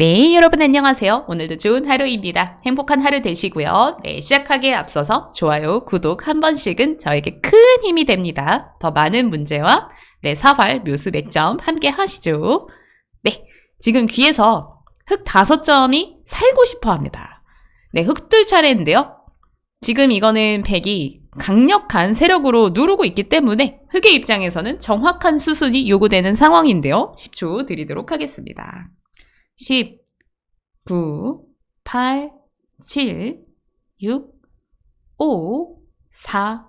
네, 여러분 안녕하세요. 오늘도 좋은 하루입니다. 행복한 하루 되시고요. 네, 시작하기에 앞서서 좋아요, 구독 한 번씩은 저에게 큰 힘이 됩니다. 더 많은 문제와 네, 사활, 묘수 몇점 함께 하시죠. 네, 지금 귀에서 흑 다섯 점이 살고 싶어 합니다. 네, 흑들 차례인데요. 지금 이거는 백이 강력한 세력으로 누르고 있기 때문에 흑의 입장에서는 정확한 수순이 요구되는 상황인데요. 10초 드리도록 하겠습니다. 10, 9, 8, 7, 6, 5, 4,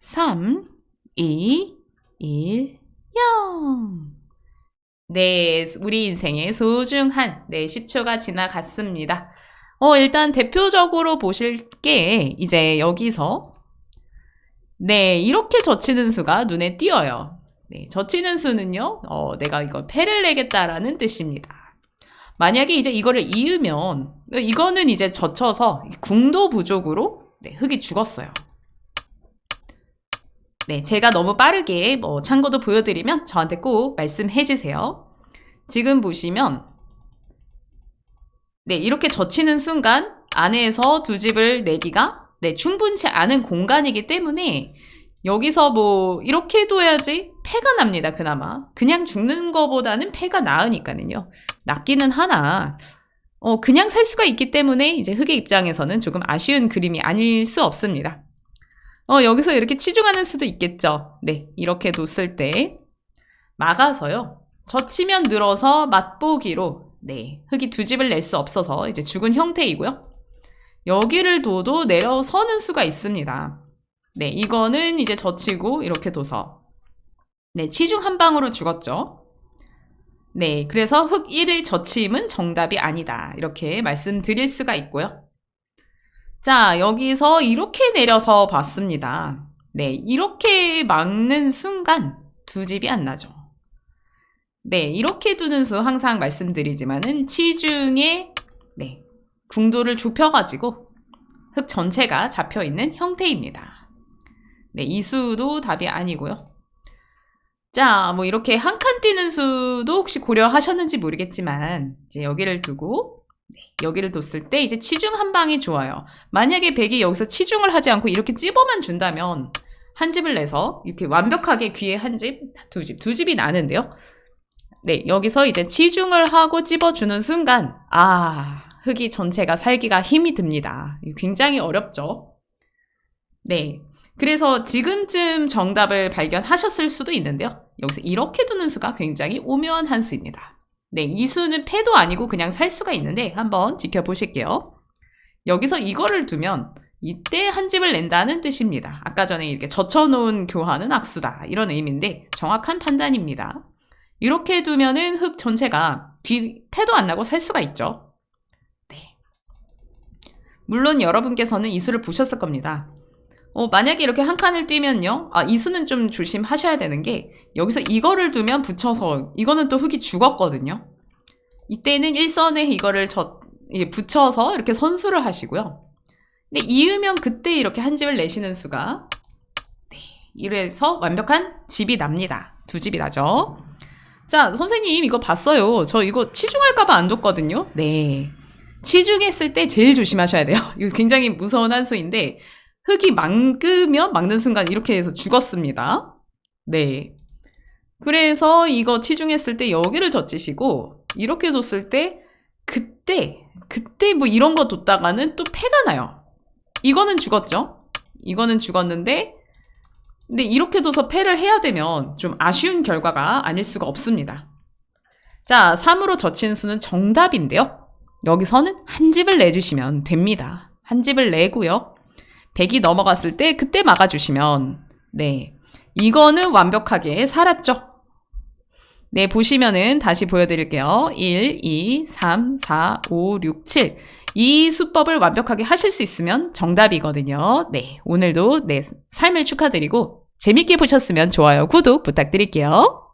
3, 2, 1, 0. 네, 우리 인생의 소중한 네, 10초가 지나갔습니다. 어, 일단 대표적으로 보실 게 이제 여기서 네, 이렇게 젖히는 수가 눈에 띄어요. 네, 젖히는 수는요, 어, 내가 이거 패를 내겠다라는 뜻입니다. 만약에 이제 이거를 이으면, 이거는 이제 젖혀서 궁도 부족으로 네, 흙이 죽었어요. 네, 제가 너무 빠르게 뭐 참고도 보여드리면 저한테 꼭 말씀해 주세요. 지금 보시면, 네, 이렇게 젖히는 순간 안에서 두 집을 내기가 네, 충분치 않은 공간이기 때문에 여기서 뭐 이렇게 둬야지 패가 납니다. 그나마 그냥 죽는 거보다는 패가 나으니까는요. 낫기는 하나 어 그냥 살 수가 있기 때문에 이제 흑의 입장에서는 조금 아쉬운 그림이 아닐 수 없습니다. 어 여기서 이렇게 치중하는 수도 있겠죠. 네 이렇게 뒀을 때 막아서요. 젖히면 늘어서 맛보기로 네 흑이 두 집을 낼 수 없어서 이제 죽은 형태이고요. 여기를 둬도 내려서는 수가 있습니다. 네, 이거는 이제 젖히고 이렇게 둬서 네, 치중 한 방으로 죽었죠. 네, 그래서 흑 1의 젖힘은 정답이 아니다. 이렇게 말씀드릴 수가 있고요. 자, 여기서 이렇게 내려서 봤습니다. 네, 이렇게 막는 순간 두 집이 안 나죠. 네, 이렇게 두는 수 항상 말씀드리지만은 치중에 네, 궁도를 좁혀가지고 흙 전체가 잡혀 있는 형태입니다. 네, 이 수도 답이 아니고요. 자, 뭐 이렇게 한칸 띄는 수도 혹시 고려하셨는지 모르겠지만 이제 여기를 두고 네, 여기를 뒀을 때 이제 치중 한 방이 좋아요. 만약에 백이 여기서 치중을 하지 않고 이렇게 찝어만 준다면 한 집을 내서 이렇게 완벽하게 귀에 한 집, 두 집, 두 집이 나는데요. 네, 여기서 이제 치중을 하고 찝어주는 순간, 아, 흙이 전체가 살기가 힘이 듭니다. 굉장히 어렵죠? 네. 그래서 지금쯤 정답을 발견하셨을 수도 있는데요. 여기서 이렇게 두는 수가 굉장히 오묘한 한 수입니다. 네, 이 수는 패도 아니고 그냥 살 수가 있는데 한번 지켜보실게요. 여기서 이거를 두면 이때 한 집을 낸다는 뜻입니다. 아까 전에 이렇게 젖혀놓은 교환은 악수다. 이런 의미인데 정확한 판단입니다. 이렇게 두면은 흙 전체가 귀, 패도 안 나고 살 수가 있죠. 네. 물론 여러분께서는 이 수를 보셨을 겁니다. 어, 만약에 이렇게 한 칸을 띄면요. 아, 이 수는 좀 조심하셔야 되는 게 여기서 이거를 두면 붙여서 이거는 또 흙이 죽었거든요. 이때는 일선에 이거를 저, 예, 붙여서 이렇게 선수를 하시고요. 근데 이으면 그때 이렇게 한 집을 내시는 수가 네, 이래서 완벽한 집이 납니다. 두 집이 나죠. 자, 선생님 이거 봤어요. 저 이거 치중할까봐 안 뒀거든요. 네. 치중했을 때 제일 조심하셔야 돼요. 이거 굉장히 무서운 한 수인데 흙이 막으면 막는 순간 이렇게 해서 죽었습니다. 네. 그래서 이거 치중했을 때 여기를 젖히시고 이렇게 뒀을 때 그때 그때 뭐 이런 거 뒀다가는 또 패가 나요. 이거는 죽었죠. 이거는 죽었는데 근데 이렇게 둬서 패를 해야 되면 좀 아쉬운 결과가 아닐 수가 없습니다. 자, 3으로 젖힌 수는 정답인데요. 여기서는 한 집을 내주시면 됩니다. 한 집을 내고요. 100이 넘어갔을 때 그때 막아주시면 네 이거는 완벽하게 살았죠. 네 보시면은 다시 보여드릴게요. 1, 2, 3, 4, 5, 6, 7. 이 수법을 완벽하게 하실 수 있으면 정답이거든요. 네 오늘도 네 삶을 축하드리고 재밌게 보셨으면 좋아요, 구독 부탁드릴게요.